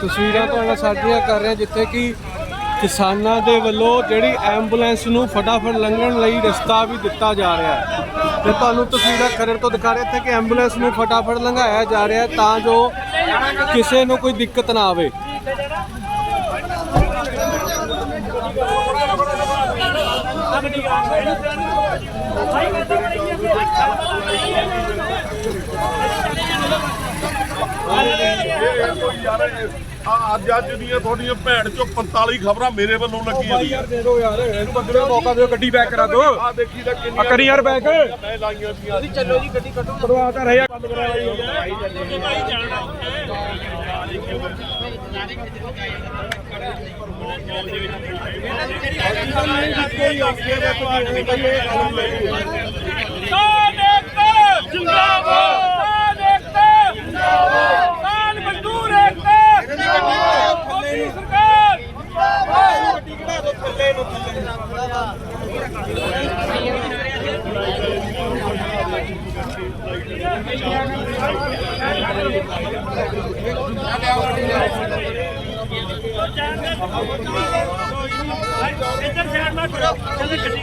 ਤਸਵੀਰਾਂ ਤੁਹਾਨੂੰ ਸਾਂਝੀਆਂ ਕਰ ਰਿਹਾ ਜਿੱਥੇ ਕਿ ਕਿਸਾਨਾਂ ਦੇ ਵੱਲੋਂ ਜਿਹੜੀ ਐਂਬੂਲੈਂਸ ਨੂੰ ਫਟਾਫਟ ਲੰਘਣ ਲਈ ਰਸਤਾ ਵੀ ਦਿੱਤਾ ਜਾ ਰਿਹਾ ਹੈ। ਤੇ ਤੁਹਾਨੂੰ ਤਸਵੀਰਾਂ ਖਰੜ ਤੋਂ ਦਿਖਾ ਰਿਹਾ ਇੱਥੇ ਕਿ ਐਂਬੂਲੈਂਸ ਨੂੰ ਫਟਾਫਟ ਲੰਘਾਇਆ ਜਾ ਰਿਹਾ ਤਾਂ ਜੋ ਕਿਸੇ ਨੂੰ ਕੋਈ ਦਿੱਕਤ ਨਾ ਆਵੇ। ਯਾਰ ਆ ਅੱਜ ਅੱਜ ਦੀਆਂ ਤੁਹਾਡੀਆਂ ਭੈਣ ਚੋਂ 45 ਖਬਰਾਂ ਮੇਰੇ ਵੱਲੋਂ ਲੱਗੀਆਂ ਨੇ ਦੇ ਦਿਓ ਯਾਰ ਇਹਨੂੰ ਬੰਦੇ ਨੂੰ ਮੌਕਾ ਦਿਓ ਗੱਡੀ ਬੈਕ ਕਰਾ ਦਿਓ ਆ ਦੇਖੀ ਤਾਂ ਕਿੰਨੀਆਂ ਕਰੀ ਯਾਰ ਬੈਕ ਮੈਂ ਲਾਈਆਂ ਸੀਆਂ ਚਲੋ ਜੀ ਗੱਡੀ ਕੱਢੋ ਕਰਵਾ ਤਾਂ ਰਹੇ ਕਿਸਾਨ ਏਕਤਾ ਜਿੰਦਾਬਾਦ ਕਿਸਾਨ ਏਕਤਾ ਜਿੰਦਾਬਾਦ। ਕਿਸਾਨ ਮਜ਼ਦੂਰ ਏਕਤਾ ਜਿੰਦਾਬਾਦ ਮੋਦੀ ਸਰਕਾਰ। ਇੱਧਰ ਸਾਈਡ ਨਾ ਕਰੋ ਜਲਦੀ ਗੱਡੀ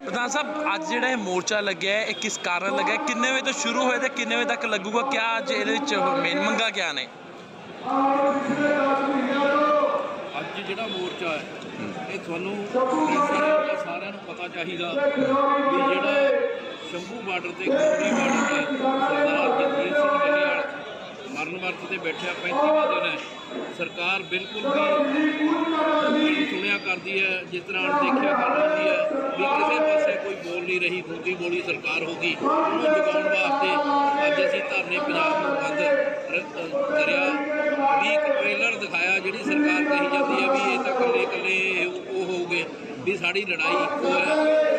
ਪ੍ਰਧਾਨ ਸਾਹਿਬ, ਅੱਜ ਜਿਹੜਾ ਇਹ ਮੋਰਚਾ ਲੱਗਿਆ ਹੈ, ਇਹ ਕਿਸ ਕਾਰਨ ਲੱਗਿਆ? ਕਿੰਨੇ ਵਜੇ ਤੋਂ ਸ਼ੁਰੂ ਹੋਇਆ ਤੇ ਕਿੰਨੇ ਵਜੇ ਤੱਕ ਲੱਗੂਗਾ? ਕਿਆ ਅੱਜ ਇਹਦੇ ਵਿੱਚ ਮੇਨ ਮੰਗਾ ਕਿਆ ਨੇ? ਅੱਜ ਜਿਹੜਾ ਮੋਰਚਾ ਹੈ, ਇਹ ਤੁਹਾਨੂੰ ਸਾਰਿਆਂ ਨੂੰ ਪਤਾ ਚਾਹੀਦਾ ਵੀ ਜਿਹੜਾ ਸ਼ੰਭੂ ਬਾਰਡਰ ਤੇ ਗੋਰੀ ਬਾਰਡਰ ਤੇ ਸਰਦਾਰ ਜਗਜੀਤ ਸਿੰਘ ਡੱਲੇਵਾਲ ਮਰਨ ਵਰਤ ਤੇ ਬੈਠਿਆ 35ਵਾਂ ਦਿਨ ਹੈ। ਸਰਕਾਰ ਬਿਲਕੁਲ ਵੀ ਸੁਣਿਆ ਕਰਦੀ ਹੈ, ਜਿਸ ਤਰ੍ਹਾਂ ਦੇਖਿਆ ਕਰ ਰਹੀ ਹੈ ਵੀ ਕਿਸੇ ਪਾਸੇ ਕੋਈ ਬੋਲ ਨਹੀਂ ਰਹੀ ਖੁੰਦੀ ਬੋਲੀ ਸਰਕਾਰ ਹੋ ਗਈ, ਉਹਨੂੰ ਜਗਾਉਣ ਵਾਸਤੇ ਅੱਜ ਅਸੀਂ ਧਰਨੇ ਪੰਜਾਬ ਨੂੰ ਬੰਦ ਕਰਿਆ। ਵੀ ਇੱਕ ਟ੍ਰੇਲਰ ਦਿਖਾਇਆ ਜਿਹੜੀ ਸਰਕਾਰ ਕਹੀ ਜਾਂਦੀ ਹੈ ਵੀ ਇਹ ਤਾਂ ਇਕੱਲੇ ਇਕੱਲੇ ਉਹ ਹੋਊਗੇ ਵੀ ਸਾਡੀ ਲੜਾਈ ਇੱਕੋ ਹੈ,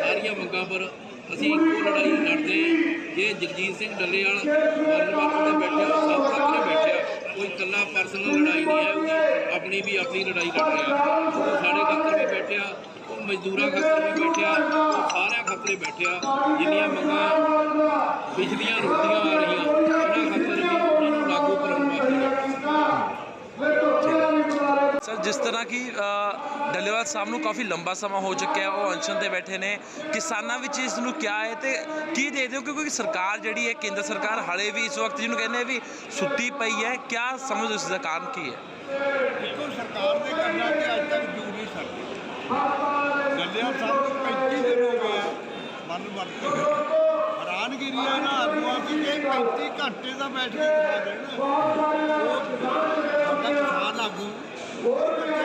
ਸਾਰੀਆਂ ਮੰਗਾਂ ਪਰ ਅਸੀਂ ਇੱਕੋ ਲੜਾਈ ਲੜਦੇ ਜੇ ਜਗਜੀਤ ਸਿੰਘ ਡੱਲੇਵਾਲ ਮਰਨ ਤੇ ਬੈਠਿਆ ਉਹ ਸਭ ਖਾਤਰ ਬੈਠਿਆ ਕੋਈ ਇਕੱਲਾ ਪਰਸਨਲ ਲੜਾਈ ਨਹੀਂ ਹੈ। ਉਹਦੀ ਆਪਣੀ ਵੀ ਆਪਣੀ ਲੜਾਈ ਲੜ ਰਿਹਾ। ਉਹ ਸਾਡੇ ਖਾਤਰ ਵੀ ਬੈਠਿਆ, ਉਹ ਮਜ਼ਦੂਰਾਂ ਖਾਤਰ ਵੀ ਬੈਠਿਆ, ਉਹ ਸਾਰਿਆਂ ਖਾਤਰ ਬੈਠਿਆ। ਜਿੰਨੀਆਂ ਮੰਗਾਂ ਪਿਛਲੀਆਂ ਰੁਕਦੀਆਂ ਆ ਰਹੀਆਂ, ਉਹਨਾਂ ਖਾਤਰ ਵੀ ਉਹਨਾਂ ਨੂੰ ਲਾਗੂ ਕਰਨ ਵਾਸਤੇ। ਜਿਸ ਤਰ੍ਹਾਂ ਕਿ ਡੱਲੇਵਾਲ ਸਾਹਿਬ ਨੂੰ ਕਾਫੀ ਲੰਬਾ ਸਮਾਂ ਹੋ ਚੁੱਕਿਆ ਹੈ, ਉਹ ਅਨਸ਼ਨ ਤੇ ਬੈਠੇ ਨੇ। ਕਿਸਾਨਾਂ ਵਿੱਚ ਇਸ ਨੂੰ ਕਿਆ ਹੈ ਤੇ ਕੀ ਦੇ ਦਿਓ ਕਿਉਂਕਿ ਸਰਕਾਰ ਜਿਹੜੀ ਹੈ, ਕੇਂਦਰ ਸਰਕਾਰ ਹਾਲੇ ਵੀ ਇਸ ਵਕਤ ਜਿਹਨੂੰ ਕਹਿੰਦੇ ਵੀ ਸੁੱਤੀ ਪਈ ਹੈ। ਕਿਆ ਸਮਝੋ ਇਸ ਦਾ ਕਾਰਨ ਕੀ ਹੈ? ਦੇਖੋ, ਸਰਕਾਰ ਨੇ ਕਰਨਾ ਕਿ ਅੱਜ ਤੱਕ ਜੂ ਨਹੀਂ ਸਕਦੀ ਗੱਲਿਆਂ ਸਾਹਿਬ ਨੂੰ 35 ਦਿਨ ਹੋ ਗਏ ਆ ਮਰਨ ਮਰ ਕੇ 35 ਘੰਟੇ ਦਾ ਬੈਠ ਕੇ ਖਾ ਦੇਣਾ ਉਹ ਸਾਡਾ ਕਿਸਾਨ ਆਗੂ ਉਹ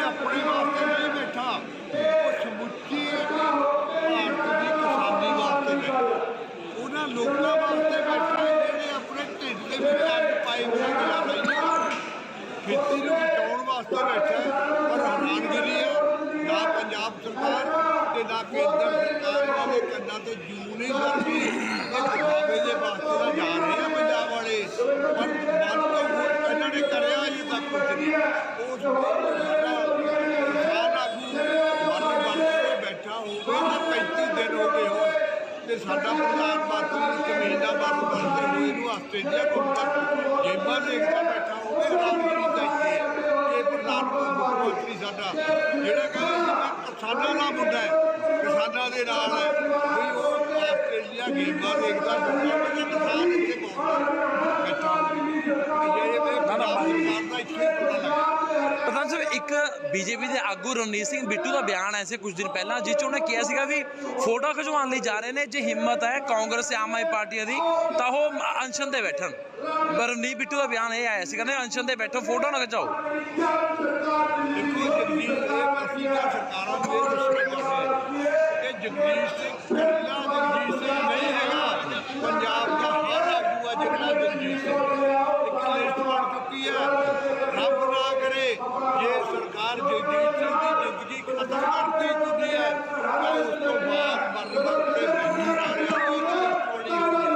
ਆਪਣੇ ਵਾਸਤੇ ਨਹੀਂ ਬੈਠਾ। ਉਹ ਸਮੁੱਚੀ ਭਾਰਤ ਦੀ ਕਿਸਾਨੀ ਵਾਸਤੇ ਬੈਠਾ। ਉਹਨਾਂ ਲੋਕਾਂ ਵਾਸਤੇ ਬੈਠਾ, ਜਿਹੜੇ ਆਪਣੇ ਢਿੱਡ ਦੇ ਵਿੱਚ ਅੰਨ ਪਾਏ ਬਿਨਾਂ ਨਹੀਂ ਖੇਤੀ ਨੂੰ ਬਚਾਉਣ ਵਾਸਤੇ ਬੈਠਾ ਹੈ, ਪਰ ਹੈਰਾਨਗਿਰੀ ਹੈ, ਨਾ ਪੰਜਾਬ ਸਰਕਾਰ ਤੇ ਨਾ ਕੇਂਦਰ ਸਰਕਾਰ ਇਹਨਾਂ ਦੇ ਕੰਨਾਂ ਤੋਂ ਜੂ ਨਹੀਂ ਲੱਗਦੀ ਇਹ ਦਿਖਾਵੇ ਦੇ ਵਾਸਤੇ ਤਾਂ ਜਾ ਰਹੇ ਆ ਪੰਜਾਬ ਵਾਲੇ। ਪਰ ਮਨ ਤੋਂ ਹੋਰ ਇਹਨਾਂ ਨੇ ਕਰਿਆ ਹੀ ਤਾਂ ਕੁਝ ਨਹੀਂ। ਉਸ ਸਾਡਾ ਆਗੂ ਮਨ ਬਣ ਕੇ ਬੈਠਾ ਹੋਵੇ ਤਾਂ 35 ਦਿਨ ਹੋ ਗਏ ਹੋ ਤੇ ਸਾਡਾ ਪ੍ਰਧਾਨ ਮੰਤਰੀ ਇੱਕ ਮਹੀਨਾ ਬਾਅਦ ਬਣਦੇ ਹੋਏ ਨੂੰ ਆਸਟ੍ਰੇਲੀਆ ਘੁੰਮ ਕਰ ਗੇਮਾਂ ਦੇਖਦਾ ਬੈਠਾ ਹੋਵੇ ਹੈਰਾਨਗਿਰੀ ਚਾਹੀਦੀ ਹੈ ਇਹ ਪ੍ਰਧਾਨ ਮੁੱਖ ਮੰਤਰੀ ਸਾਡਾ ਜਿਹੜਾ ਕਹਿੰਦਾ ਕਿਸਾਨਾਂ ਦਾ ਮੁੱਦਾ ਹੈ ਕਿਸਾਨਾਂ ਦੇ ਨਾਲ ਹੈ ਵੀ ਉਹ ਆਸਟ੍ਰੇਲੀਆ ਗੇਮਾਂ ਦੇਖਦਾ ਬੈਠਾ ਹੋਵੇ ਕਿਸਾਨ ਇੱਥੇ ਬਹੁਤ ਬੈਠਾ ਹੋਵੇ ਜੇ ਇਹ ਪੰਜਾਬ ਸਰਕਾਰ ਦਾ ਇੱਥੇ ਪਤਾ ਲੱਗਾ ਸਾਹਿਬ ਇੱਕ ਬੀਜੇਪੀ ਦੇ ਆਗੂ ਰਣਜੀਤ ਸਿੰਘ ਬਿੱਟੂ ਦਾ ਬਿਆਨ ਆਇਆ ਸੀ ਕੁਝ ਦਿਨ ਪਹਿਲਾਂ, ਜਿਸ 'ਚ ਉਹਨੇ ਕਿਹਾ ਸੀਗਾ ਵੀ ਫੋਟੋ ਖਿਚਵਾਉਣ ਲਈ ਜਾ ਰਹੇ ਨੇ, ਜੇ ਹਿੰਮਤ ਹੈ ਕਾਂਗਰਸ ਤੇ ਆਮ ਆਦਮੀ ਪਾਰਟੀਆਂ ਦੀ, ਤਾਂ ਉਹ ਅਨਸ਼ਨ ਤੇ ਬੈਠਣ। ਪਰ ਰਣਜੀਤ ਬਿੱਟੂ ਦਾ ਬਿਆਨ ਇਹ ਆਇਆ ਸੀ ਕਹਿੰਦੇ ਅਨਸ਼ਨ ਤੇ ਬੈਠੋ ਫੋਟੋ ਨਾ ਖਿਚਾਓ। ਦੇਖੋ, ਜਗਦੀਸ਼ ਸਰਕਾਰਾਂ ਨੂੰ ਇਹ ਜਗਦੀਸ਼ ਸਿੰਘ ਇਕੱਲਾ ਜਗਦੀਸ਼ ਸਿੰਘ ਨਹੀਂ ਹੈਗਾ ਪੰਜਾਬ ਦਾ ਹਰ ਆਗੂ ਆ ਜਿਹੜਾ ਜਗਦੀਸ਼ ਸਿੰਘ ਇੱਕ ਲਿਸਟ ਬਣ ਚੁੱਕੀ ਹੈ ਰੱਬ ਨਾ ਕਰੇ ਜੇ ਸਰਕਾਰ ਜਗਦੀਸ਼ ਸਿੰਘ ਦੀ ਜ਼ਿੰਦਗੀ ਖਤਮ ਕਰਦੀ ਚੁੱਕੀ ਹੈ ਤਾਂ ਉਸ ਤੋਂ ਬਾਅਦ ਮਰਨ ਵਕਤੇ ਮੈਨੂੰ ਆ ਰਿਹਾ ਕੋਈ ਲਿਸਟ ਬਣੀ ਹੋਈ ਹੈ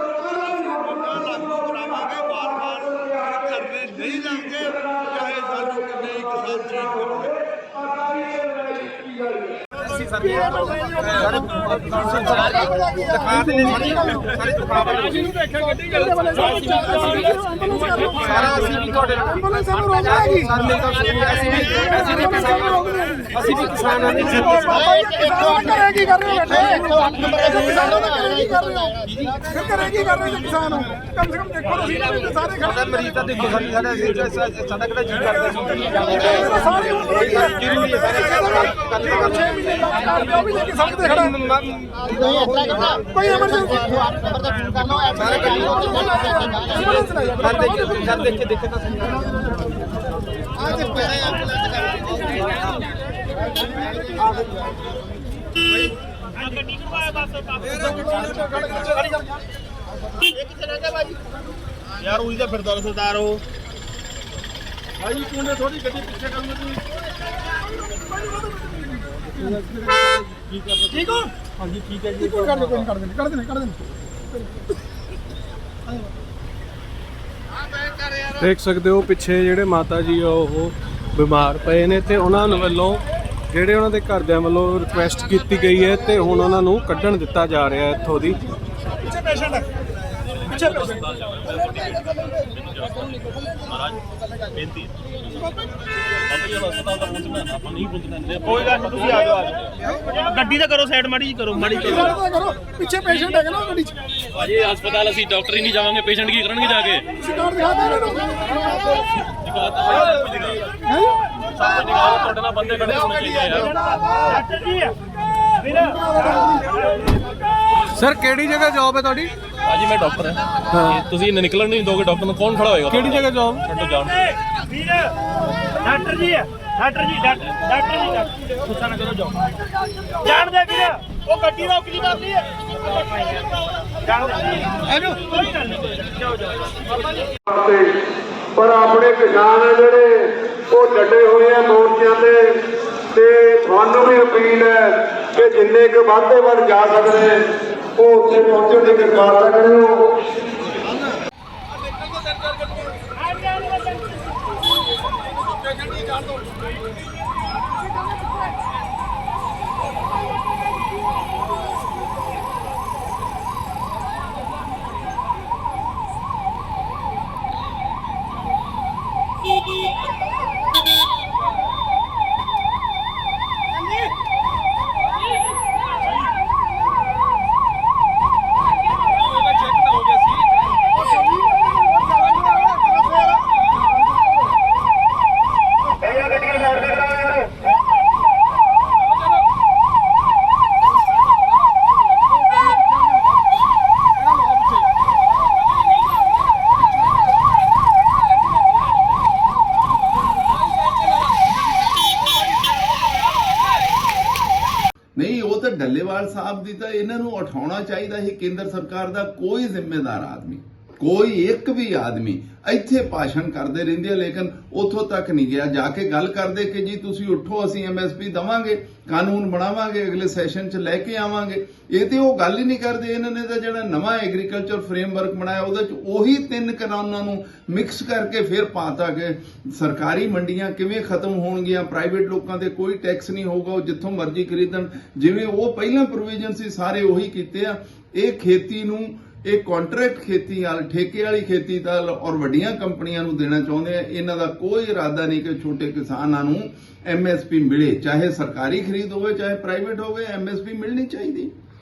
ਅਸੀਂ ਬੰਦਾ ਲਾਗੂ ਕਰਾਵਾਂਗੇ ਬਾਰ-ਬਾਰ ਇਹ ਕਰਨੇ ਨਹੀਂ ਲੱਗਦੇ ਚਾਹੇ ਸਾਨੂੰ ਕਿੰਨੇ ਹੀ ਕਿਸਾਨ ਚੀਜ਼ ਕਰੋਗੇ ਸਾਰਾ ਅਸੀਂ ਵੀ ਤੁਹਾਡੇ ਨਾਲ ਸਾਨੂੰ ਰੋਕ ਲਾਂਗੀ ਸਾਨੂੰ ਤਾਂ ਅਸੀਂ ਵੀ ਅਸੀਂ ਵੀ ਕਿਸਾਨ ਅਸੀਂ ਵੀ ਕਿਸਾਨਾਂ ਦੇ ਕਿਸਾਨ ਕਰੇਗੀ ਕਰ ਰਹੇ ਬੈਠੇ ਕਿਸਾਨੋਂ ਦਾ ਕਰੇਗੀ ਕਰ ਰਹੇ ਹੋ ਫਿਰ ਕਰੇਗੀ ਕਰ ਰਹੇ ਨੇ ਕਿਸਾਨ ਕਮ ਸੇ ਕਮ ਦੇਖੋ ਤੁਸੀਂ ਨਾ ਵੀ ਸਾਰੇ ਖੜੇ ਮਰੀਜ਼ ਤਾਂ ਦੇਖੋ ਸਾਡੀ ਸਾਡਾ ਸਾਡਾ ਕਿਹੜਾ ਜੀ ਕਰਦਾ ਸਾਰੇ ਹੈ ਜ਼ਰੂਰੀ ਹੈ ਸਾਰੇ ਗੱਲ ਛੇ ਮਹੀਨੇ ਦਾ ਵੀ ਲੈ ਕੇ ਸੜਕ ਤੇ ਖੜਾ ਕੋਈ ਐਮਰਜੈਂਸੀ ਸਾਰੇ ਗੱਡੀ ਕਰ ਦੇ ਕਰ ਦੇ ਕੇ ਦੇਖੇ ਤਾਂ। ਸਹੀ ਗੱਡੀ ਕਰਵਾਇਆ ਬਸ ਯਾਰ ਉਹੀ ਤਾਂ ਫਿਰਦਾ ਸਰਦਾਰ ਉਹ ਕੋਈ ਕਰ ਦੇ ਕੋਈ ਕਰ ਦੇ ਕਰ ਦੇ ਕਰ ਦੇ ਦੇਖ ਸਕਦੇ ਹੋ ਪਿੱਛੇ ਜਿਹੜੇ ਮਾਤਾ ਜੀ ਆ ਉਹ ਬਿਮਾਰ ਪਏ ਨੇ ਤੇ ਉਹਨਾਂ ਨੂੰ ਵੱਲੋਂ ਜਿਹੜੇ ਉਹਨਾਂ ਦੇ ਘਰਦਿਆਂ ਵੱਲੋਂ ਰਿਕੁਐਸਟ ਕੀਤੀ ਗਈ ਹੈ ਤੇ ਹੁਣ ਉਹਨਾਂ ਨੂੰ ਕੱਢਣ ਦਿੱਤਾ ਜਾ ਰਿਹਾ ਹੈ ਇੱਥੋਂ ਦੀ। ਪਿੱਛੇ ਪੇਸ਼ੈਂਟ ਹੈ। ਪਿੱਛੇ। ਕੋਈ ਗੱਲ ਨਹੀਂ ਤੁਸੀਂ ਆ ਜਾਓ ਆ ਜਾਓ। ਗੱਡੀ ਤਾਂ ਕਰੋ ਸਾਈਡ ਮਾੜੀ ਜੀ ਕਰੋ ਮਾੜੀ ਕਰੋ। ਪਿੱਛੇ ਪੇਸ਼ੈਂਟ ਹੈਗਾ ਨਾ ਗੱਡੀ 'ਚ। ਭਾਜੀ ਹਸਪਤਾਲ ਅਸੀਂ ਡਾਕਟਰ ਹੀ ਨਹੀਂ ਜਾਵਾਂਗੇ ਪੇਸ਼ੈਂਟ ਕੀ ਕਰਨਗੇ ਜਾ ਕੇ? ਤੁਸੀਂ ਕਾਰਡ ਦਿਖਾ ਦੇ ਰਹੇ ਤੁਹਾਡੇ ਨਾਲ ਬੰਦੇ ਖੜੇ ਹੋਣੇ ਚਾਹੀਦੇ ਯਾਰ ਡਾਕਟਰ ਜੀ ਵੀਰ। ਸਰ ਕਿਹੜੀ ਜਗ੍ਹਾ ਜੌਬ ਹੈ ਤੁਹਾਡੀ? ਭਾਜੀ ਮੈਂ ਡਾਕਟਰ ਹਾਂ। ਜੇ ਤੁਸੀਂ ਨਿਕਲਣ ਨਹੀਂ ਦੋਗੇ ਡਾਕਟਰ ਨੂੰ ਕੌਣ ਖੜਾ ਹੋਏਗਾ? ਕਿਹੜੀ ਜਗ੍ਹਾ ਜੌਬ ਛੱਡੋ ਜਾਣ ਵੀਰ doctor ji doctor ji doctor doctor ji doctor. ਗੁੱਸਾ ਨਾ ਕਰੋ ਜਾਓ। ਜਾਣ ਦੇ ਵੀਰ। ਉਹ ਗੱਡੀ ਹੈ। ਜਾਣ ਦੇ ਆਜੋ ਕੋਈ ਗੱਲ ਨਹੀਂ। ਜਾਓ ਜਾਓ। ਪਰ ਆਪਣੇ ਕਿਸਾਨ ਆ ਜਿਹੜੇ ਉਹ ਡਟੇ ਹੋਏ ਆ ਮੋਰਚਿਆਂ ਤੇ ਤੇ ਤੁਹਾਨੂੰ ਵੀ ਅਪੀਲ ਹੈ ਕਿ ਜਿੰਨੇ ਕੁ ਵੱਧ ਤੋਂ ਵੱਧ ਜਾ ਸਕਦੇ। ਉਹ ਉੱਥੇ ਪਹੁੰਚਣ ਦੀ ਕਿਰਪਾਲਤਾ ਕਰਿਓ Thank you. ਸਾਹਿਬ ਦੀ ਤਾਂ ਇਹਨਾਂ ਨੂੰ ਉਠਾਉਣਾ ਚਾਹੀਦਾ ਸੀ। ਕੇਂਦਰ ਸਰਕਾਰ ਦਾ ਕੋਈ ਜ਼ਿੰਮੇਦਾਰ ਆਦਮੀ। ਕੋਈ ਇੱਕ ਵੀ ਆਦਮੀ ਇੱਥੇ ਭਾਸ਼ਣ ਕਰਦੇ ਰਹਿੰਦੇ ਆ, ਲੇਕਿਨ ਉਥੋਂ ਤੱਕ ਨਹੀਂ ਗਿਆ। ਜਾ ਕੇ ਗੱਲ ਕਰਦੇ ਕਿ ਜੀ ਤੁਸੀਂ ਉੱਠੋ, ਅਸੀਂ ਐਮਐਸਪੀ ਦਵਾਂਗੇ, ਕਾਨੂੰਨ ਬਣਾਵਾਂਗੇ, ਅਗਲੇ ਸੈਸ਼ਨ 'ਚ ਲੈ ਕੇ ਆਵਾਂਗੇ। ਇਹ ਤੇ ਉਹ ਗੱਲ ਹੀ ਨਹੀਂ ਕਰਦੇ। ਇਹਨਾਂ ਨੇ ਤਾਂ ਜਿਹੜਾ ਨਵਾਂ ਐਗਰੀਕਲਚਰ ਫਰੇਮਵਰਕ ਬਣਾਇਆ, ਉਹਦੇ 'ਚ ਉਹੀ ਤਿੰਨ ਕਾਨੂੰਨਾਂ ਨੂੰ ਮਿਕਸ ਕਰਕੇ ਫਿਰ ਪਾਤਾ ਕਿ ਸਰਕਾਰੀ ਮੰਡੀਆਂ ਕਿਵੇਂ ਖਤਮ ਹੋਣਗੀਆਂ ਪ੍ਰਾਈਵੇਟ ਲੋਕਾਂ ਤੇ ਕੋਈ ਟੈਕਸ ਨਹੀਂ ਹੋਊਗਾ, ਉਹ ਜਿੱਥੋਂ ਮਰਜ਼ੀ ਖਰੀਦਣ। ਜਿਵੇਂ ਉਹ ਪਹਿਲਾਂ ਪ੍ਰੋਵੀਜ਼ਨ ਸੀ, ਸਾਰੇ ਉਹੀ ਕੀਤੇ ਆ। ਇਹ ਖੇਤੀ ਨੂੰ ਇਹ ਕੰਟਰੈਕਟ ਖੇਤੀ ਨਾਲ, ਠੇਕੇ ਵਾਲੀ ਖੇਤੀ ਦਾ ਔਰ ਵੱਡੀਆਂ ਕੰਪਨੀਆਂ ਨੂੰ ਦੇਣਾ ਚਾਹੁੰਦੇ ਆ, ਇਹਨਾਂ ਦਾ ਕੋਈ ਇਰਾਦਾ ਨਹੀਂ ਕਿ ਛੋਟੇ ਕਿਸਾਨਾਂ ਨੂੰ ਐਮਐਸਪੀ ਮਿਲੇ, ਚਾਹੇ ਸਰਕਾਰੀ ਖਰੀਦ ਹੋਵੇ, ਚਾਹੇ ਪ੍ਰਾਈਵੇਟ ਹੋਵੇ ਐਮਐਸਪੀ ਮਿਲਣੀ ਚਾਹੀਦੀ।